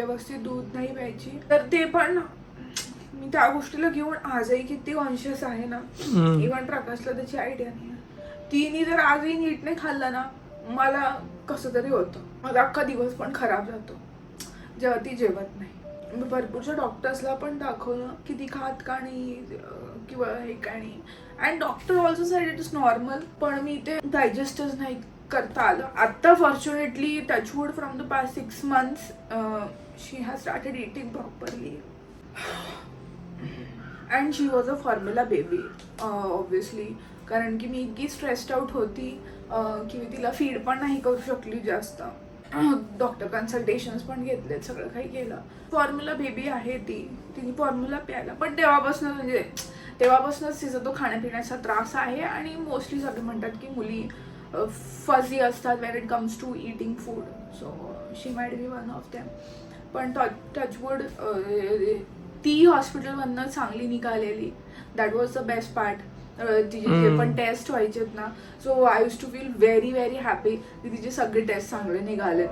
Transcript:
व्यवस्थित दूध नाही प्यायची. तर ते पण मी त्या गोष्टीला घेऊन आजही किती कॉन्शियस आहे ना. इव्हन प्रकाशला त्याची आयडिया नाही. तिने जर आजही नीट नाही खाल्लं ना मला कसं तरी होतं. माझा अख्खा दिवस पण खराब जातो. जेव्हा ती जेवत नाही. भरपूरच्या भरपूरशा डॉक्टर्सला पण दाखवलं की ती खात का नाही किंवा हे का नाही. And doctor also said it is normal पण मी ते डायजेस्टच नाही करता आलं. आत्ता fortunately touch wood from the past six months she has started eating properly and she was a formula baby obviously कारण की मी इतकी स्ट्रेस्ड आउट होती की मी तिला फीड पण नाही करू शकली जास्त. डॉक्टर कन्सल्टेशन्स पण घेतलेत सगळं काही केलं. फॉर्म्युला बेबी आहे ती तिने फॉर्म्युला प्यायला. पण तेव्हापासून म्हणजे तेव्हापासूनच तिचा तो खाण्यापिण्याचा त्रास आहे आणि मोस्टली सगळे म्हणतात की मुली फजी असतात when it comes to eating food so she might be one of them पण टचवूड ती हॉस्पिटलमधनं चांगली निघालेली. That was the best part तिचे. पण टेस्ट व्हायचेत ना so I use to feel very very happy की तिचे सगळे टेस्ट चांगले निघाले